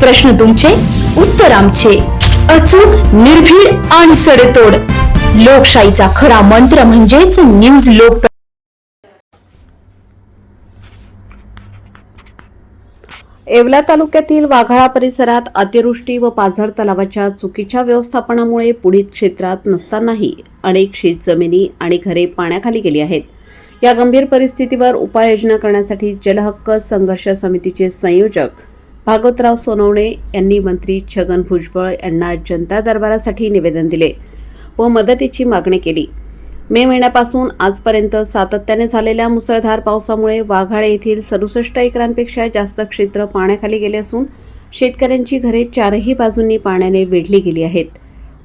प्रश्न तुमचे उत्तर आमचे. अचूक निर्भीड आणि सडेतोड. लोकशाहीचा खरा मंत्र म्हणजेच न्यूज लोक येवला तालुक्यातील वाघाळा परिसरात अतिवृष्टी व पाझर तलावाच्या चुकीच्या व्यवस्थापनामुळे पुढील क्षेत्रात नसतानाही अनेक शेत जमिनी आणि घरे पाण्याखाली गेली आहेत. या गंभीर परिस्थितीवर उपाययोजना करण्यासाठी जलहक्क संघर्ष समितीचे संयोजक भागवतराव सोनवणे यांनी मंत्री छगन भुजबळ यांना जनता दरबारासाठी निवेदन दिले व मदतीची मागणी केली. मे महिन्यापासून आजपर्यंत सातत्याने झालेल्या मुसळधार पावसामुळे वाघाळे येथील सदुसष्ट एकरांपेक्षा जास्त क्षेत्र पाण्याखाली गेले असून शेतकऱ्यांची घरे चारही बाजूंनी पाण्याने वेढली गेली आहेत.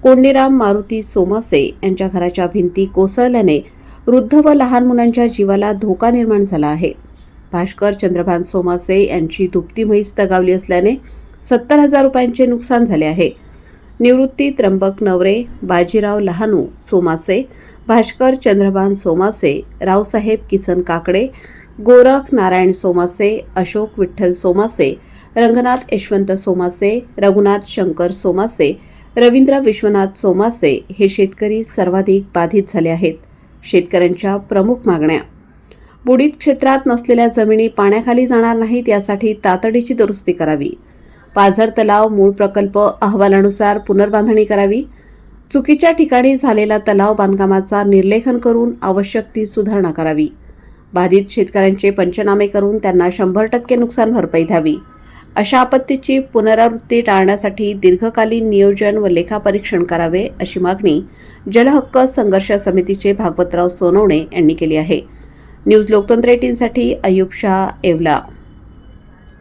कोंडीराम मारुती सोमासे यांच्या घराच्या भिंती कोसळल्याने वृद्ध व लहान मुलांच्या जीवाला धोका निर्माण झाला आहे. भास्कर चंद्रभान सोमासे यांची दुपती म्हैस दगावली असल्याने सत्तर हजार रुपयांचे नुकसान झाले आहे. निवृत्ती त्र्यंबक नवरे बाजीराव लहानू सोमासे भास्कर चंद्रभान सोमासे रावसाहेब किसन काकडे गोरख नारायण सोमासे अशोक विठ्ठल सोमासे रंगनाथ यशवंत सोमासे रघुनाथ शंकर सोमासे रवींद्र विश्वनाथ सोमासे हे शेतकरी सर्वाधिक बाधित झाले आहेत. शेतकऱ्यांच्या प्रमुख मागण्या बुडीत क्षेत्रात नसलेल्या जमिनी पाण्याखाली जाणार नाहीत यासाठी तातडीची दुरुस्ती करावी. पाझर तलाव मूळ प्रकल्प अहवालानुसार पुनर्बांधणी करावी. चुकीच्या ठिकाणी झालेला तलाव बांधकामाचा निर्लेखन करून आवश्यक ती सुधारणा करावी. बाधित शेतकऱ्यांचे पंचनामे करून त्यांना शंभर टक्के नुकसान भरपाई द्यावी. अशा आपत्तीची पुनरावृत्ती टाळण्यासाठी दीर्घकालीन नियोजन व लेखापरीक्षण करावे अशी मागणी जलहक्क संघर्ष समितीचे भागवतराव सोनवणे यांनी केली आहे. न्यूज लोकतंत्र एटीनसाठी अयुब शाह येवला